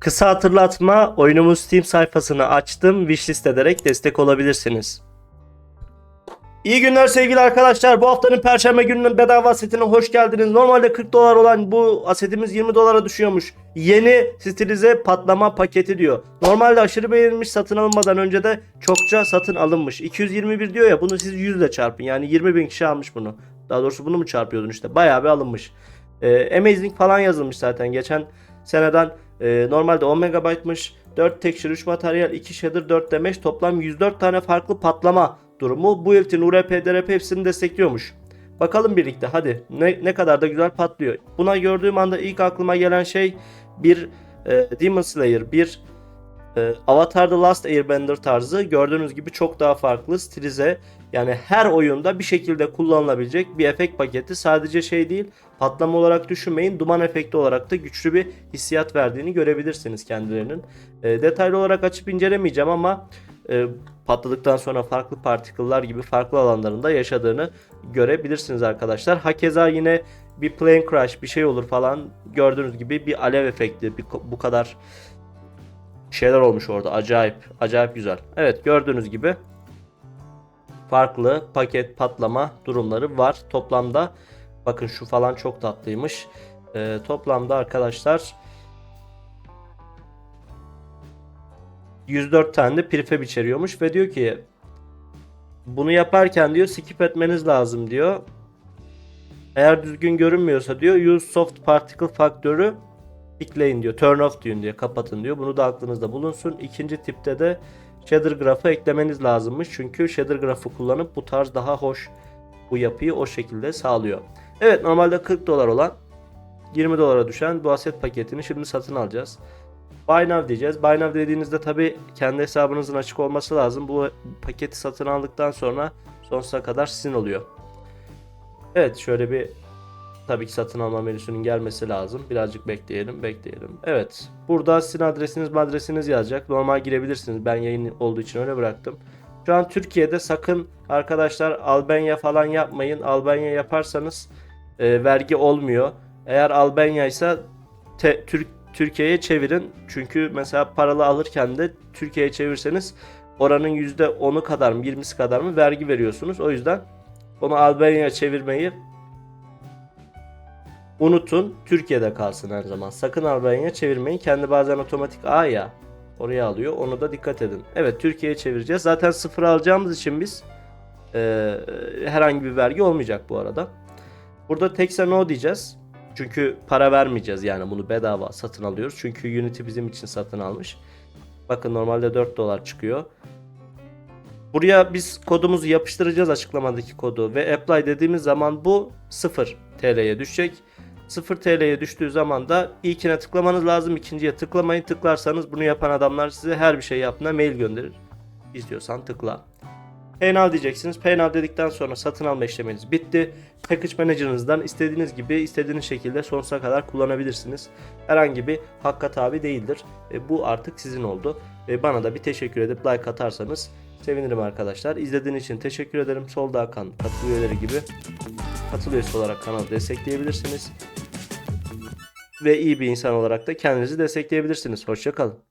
Kısa hatırlatma oyunumuz Steam sayfasını açtım. Wishlist ederek destek olabilirsiniz. İyi günler sevgili arkadaşlar. Bu haftanın perşembe gününün bedava setine hoş geldiniz. Normalde 40 dolar olan bu asetimiz 20 dolara düşüyormuş. Yeni stilize patlama paketi diyor. Normalde aşırı beğenilmiş satın alınmadan önce de çokça satın alınmış. 221 diyor ya bunu siz 100 ile çarpın. Yani 20 bin kişi almış bunu. Daha doğrusu bunu mu çarpıyordun işte. Bayağı bir alınmış. Ee, Amazing falan yazılmış zaten. Geçen seneden e, normalde 10 megabaytmış. 4 texture, 3 materyal, 2 shader, 4 damage toplam 104 tane farklı patlama durumu. Bu ultin URP, DRP hepsini destekliyormuş. Bakalım birlikte hadi ne, ne kadar da güzel patlıyor. Buna gördüğüm anda ilk aklıma gelen şey bir e, Demon Slayer, bir Avatar The Last Airbender tarzı gördüğünüz gibi çok daha farklı stilize yani her oyunda bir şekilde kullanılabilecek bir efekt paketi sadece şey değil patlama olarak düşünmeyin duman efekti olarak da güçlü bir hissiyat verdiğini görebilirsiniz kendilerinin. E, detaylı olarak açıp incelemeyeceğim ama e, patladıktan sonra farklı partiküller gibi farklı alanlarında yaşadığını görebilirsiniz arkadaşlar. Hakeza yine bir plane crash bir şey olur falan gördüğünüz gibi bir alev efekti bir, bu kadar şeyler olmuş orada acayip acayip güzel. Evet gördüğünüz gibi farklı paket patlama durumları var. Toplamda bakın şu falan çok tatlıymış. Ee, toplamda arkadaşlar 104 tane de prefab içeriyormuş ve diyor ki bunu yaparken diyor skip etmeniz lazım diyor. Eğer düzgün görünmüyorsa diyor use soft particle faktörü ekleyin diyor. Turn off diyor diyor. Kapatın diyor. Bunu da aklınızda bulunsun. İkinci tipte de shader grafı eklemeniz lazımmış. Çünkü shader grafı kullanıp bu tarz daha hoş bu yapıyı o şekilde sağlıyor. Evet normalde 40 dolar olan 20 dolara düşen bu aset paketini şimdi satın alacağız. Buy now diyeceğiz. Buy now dediğinizde tabi kendi hesabınızın açık olması lazım. Bu paketi satın aldıktan sonra sonsuza kadar sizin oluyor. Evet şöyle bir tabii ki satın alma menüsünün gelmesi lazım. Birazcık bekleyelim, bekleyelim. Evet. Burada sizin adresiniz, adresiniz yazacak. Normal girebilirsiniz. Ben yayın olduğu için öyle bıraktım. Şu an Türkiye'de sakın arkadaşlar Albanya falan yapmayın. Albanya yaparsanız e, vergi olmuyor. Eğer Albanya ise Türk Türkiye'ye çevirin. Çünkü mesela paralı alırken de Türkiye'ye çevirseniz oranın %10'u kadar mı 20'si kadar mı vergi veriyorsunuz. O yüzden onu Albanya'ya çevirmeyi unutun. Türkiye'de kalsın her zaman. Sakın Albanya'ya çevirmeyin. Kendi bazen otomatik A ya oraya alıyor. Onu da dikkat edin. Evet Türkiye'ye çevireceğiz. Zaten sıfır alacağımız için biz e, herhangi bir vergi olmayacak bu arada. Burada tekse no diyeceğiz. Çünkü para vermeyeceğiz yani bunu bedava satın alıyoruz. Çünkü Unity bizim için satın almış. Bakın normalde 4 dolar çıkıyor. Buraya biz kodumuzu yapıştıracağız açıklamadaki kodu ve apply dediğimiz zaman bu 0 TL'ye düşecek. 0 TL'ye düştüğü zaman da ilkine tıklamanız lazım. ikinciye tıklamayın. Tıklarsanız bunu yapan adamlar size her bir şey yaptığına mail gönderir. İstiyorsan tıkla. Pay now diyeceksiniz. Pay now dedikten sonra satın alma işleminiz bitti. Package Manager'ınızdan istediğiniz gibi istediğiniz şekilde sonsuza kadar kullanabilirsiniz. Herhangi bir hakka tabi değildir. E, bu artık sizin oldu. E, bana da bir teşekkür edip like atarsanız sevinirim arkadaşlar. İzlediğiniz için teşekkür ederim. Solda akan katıl üyeleri gibi katıl olarak kanalı destekleyebilirsiniz. Ve iyi bir insan olarak da kendinizi destekleyebilirsiniz. Hoşçakalın.